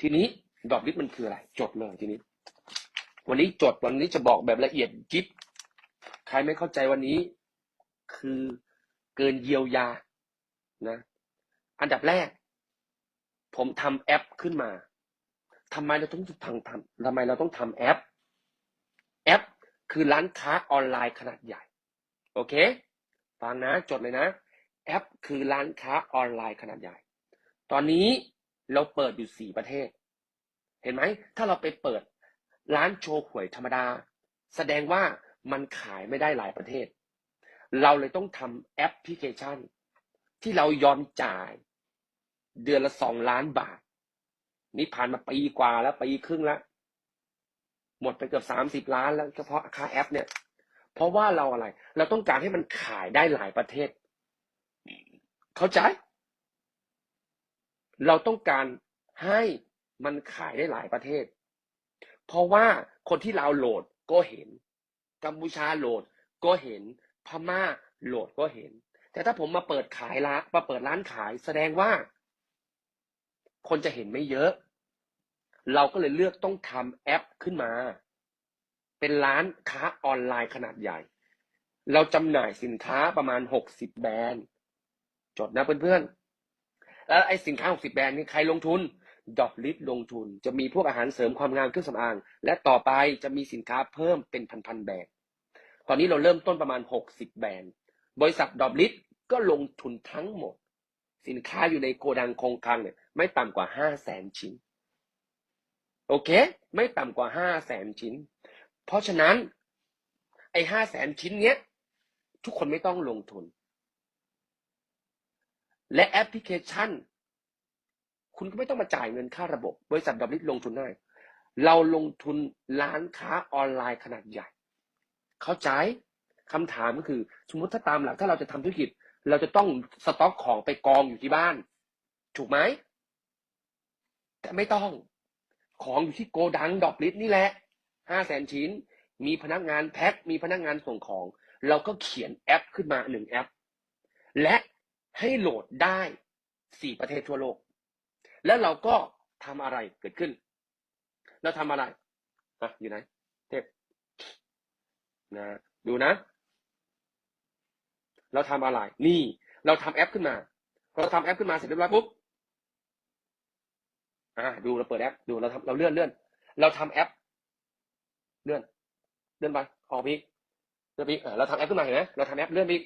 ทีนี้ดอกลิสมันคืออะไร จดเลยทีนี้ วันนี้จดวันนี้จะบอกแบบละเอียดจิ๊บใครไม่เข้าใจวันนี้ คือเกินเยียวยานะ อันดับแรก ผมทำแอปขึ้นมาทำไมเราต้องทำทำทำไมเราต้องทำแอป แอปคือร้านค้าออนไลน์ขนาดใหญ่ โอเค ฟังนะ จดเลยนะ แอปคือร้านค้าออนไลน์ขนาดใหญ่ ตอนนี้ เราเปิดอยู่สี่ประเทศ เห็นไหม ถ้าเราไปเปิดร้านโชว์หวยธรรมดา แสดงว่ามันขายไม่ได้หลายประเทศ เราเลยต้องทำแอปพลิเคชัน ที่เรายอมจ่าย เดือนละสองล้านบาท นี่ผ่านมาปีกว่าแล้วปีครึ่งแล้ว หมดไปเกือบสามสิบล้านแล้วเฉพาะค่าแอปเนี่ย เพราะว่าเราอะไร เราต้องการให้มันขายได้หลายประเทศ เข้าใจ เราต้องการให้มันขายได้หลายประเทศ เพราะว่าคนที่เราวโหลดก็เห็น กัมพูชาโหลดก็เห็น พม่าโหลดก็เห็น แต่ถ้าผมมาเปิดขายร้านมาเปิดร้านขาย แสดงว่า คนจะเห็นไม่เยอะ เราก็เลยเลือกต้องทำแอปขึ้นมา เป็นร้านค้าออนไลน์ขนาดใหญ่ เราจำหน่ายสินค้าประมาณหกสิบแบรนด์ จดนะเพื่อนๆ แล้วไอ้สินค้า 60 แบรนด์นี่ใครลงทุนดอกลิสลงทุน จะมีพวกอาหารเสริมความงามเครื่องสำอาง และต่อไปจะมีสินค้าเพิ่มเป็นพันๆแบรนด์ตอนนี้เราเริ่มต้นประมาณ 60 แบรนด์บริษัทดอกลิสก็ลงทุนทั้งหมด สินค้าอยู่ในโกดังคงคลังเนี่ยไม่ต่ำกว่า 5 0 0แสนชิ้น โอเค ไม่ต่ำกว่า 5 0 0แสนชิ้น เพราะฉะนั้นไอ้ห้าแสนชิ้นเนี้ยทุกคนไม่ต้องลงทุน และแอปพลิเคชัน คุณก็ไม่ต้องมาจ่ายเงินค่าระบบบริษัทดับลิสลงทุนได้ เราลงทุนร้านค้าออนไลน์ขนาดใหญ่ เข้าใจคำถามก็คือ สมมติถ้าตามหลักถ้าเราจะทำธุรกิจ เราจะต้องสต็อกของไปกองอยู่ที่บ้าน ถูกไหมแต่ไม่ต้องของอยู่ที่โกดังดอกลิสนี่แหละห้าแสนชิ้น มีพนักงานแพ็ค มีพนักงานส่งของ เราก็เขียนแอปขึ้นมาหนึ่งแอป และ ให้โหลดได้สี่ประเทศทั่วโลก แล้วเราก็ทำอะไรเกิดขึ้น เราทำอะไรอะอยู่ไหนเทพนะดูนะ เราทำอะไร นี่ เราทำแอปขึ้นมา เราทำแอปขึ้นมาเสร็จเรียบร้อยปุ๊บอ่าดูเราเปิดแอป ดูเราทำเราเลื่อนเลื่อนเราทำแอป เลื่อน เลื่อนไปออกไปอีกเลื่อนไปอีกเออเราทำแอปขึ้นมาเห็นไหมเราทำแอปเลื่อนไปอีก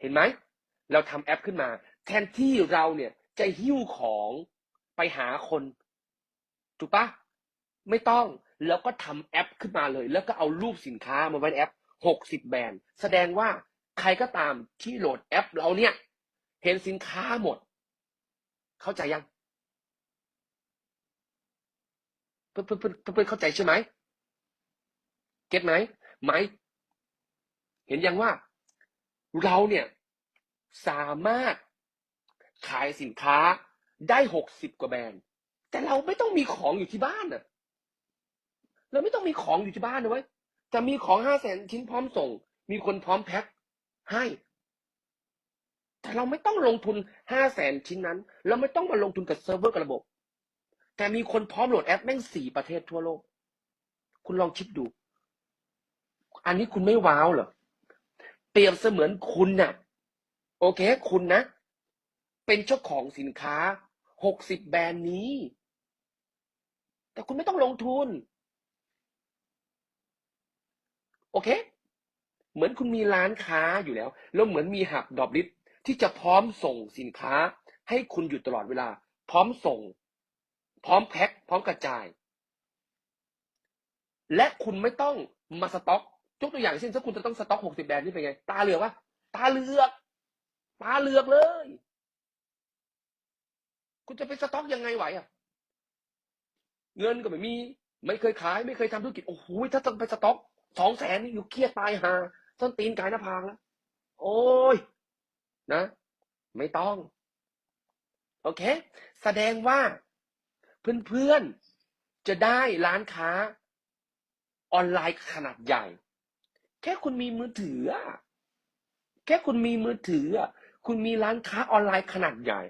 เห็นไหม เราทำแอปขึ้นมา แทนที่เราเนี่ยจะหิ้วของไปหาคน ถูกปะไม่ต้องแล้วก็ทำแอปขึ้นมาเลย แล้วก็เอารูปสินค้ามาไว้ในแอปหกสิบแบรนด์แสดงว่าใครก็ตามที่โหลดแอป เราเนี่ย เห็นสินค้าหมด เข้าใจยังเพื่อนเพื่อนเพื่อนเพื่อนเข้าใจใช่ไหมเก็ตไหมไหมเห็นยังว่า เราเนี่ย สามารถขายสินค้าได้หกสิบกว่าแบรนด์ แต่เราไม่ต้องมีของอยู่ที่บ้านน่ะเราไม่ต้องมีของอยู่ที่บ้านนะเว้ยแต่มีของห้าแสนชิ้นพร้อมส่ง มีคนพร้อมแพ็คให้ แต่เราไม่ต้องลงทุนห้าแสนชิ้นนั้น เราไม่ต้องมาลงทุนกับเซิร์ฟเวอร์กับระบบ แต่มีคนพร้อมโหลดแอปแม่งสี่ประเทศทั่วโลก คุณลองคิดดู อันนี้คุณไม่ว้าวเหรอ เปรียบเสมือนคุณน่ะ โอเค คุณนะ เป็นเจ้าของสินค้าหกสิบแบรนด์นี้ แต่คุณไม่ต้องลงทุน โอเค เหมือนคุณมีร้านค้าอยู่แล้ว แล้วเหมือนมีหับดอบลิสที่จะพร้อมส่งสินค้า ให้คุณอยู่ตลอดเวลา พร้อมส่ง พร้อมแพ็คพร้อมกระจาย และคุณไม่ต้องมาสต็อกยกตัวอย่างเช่นถ้าคุณจะต้องสต็อกหกสิบแบรนด์นี่เป็นไง ตาเหลือกวะตาเหลือก ตาเหลือกเลย คุณจะไปสต็อกยังไงไหวอะ เงินก็ไม่มี ไม่เคยขาย ไม่เคยทำธุรกิจ โอ้โห ถ้าต้องไปสต็อกสองแสนนี่อยู่เครียดตายหาต้นตีนกายหน้าพางแล้ว โอ้ย นะ ไม่ต้อง โอเค แสดงว่า เพื่อนๆ จะได้ร้านค้า ออนไลน์ขนาดใหญ่ แค่คุณมีมือถือ แค่คุณมีมือถือ คุณมีร้านค้าออนไลน์ขนาดใหญ่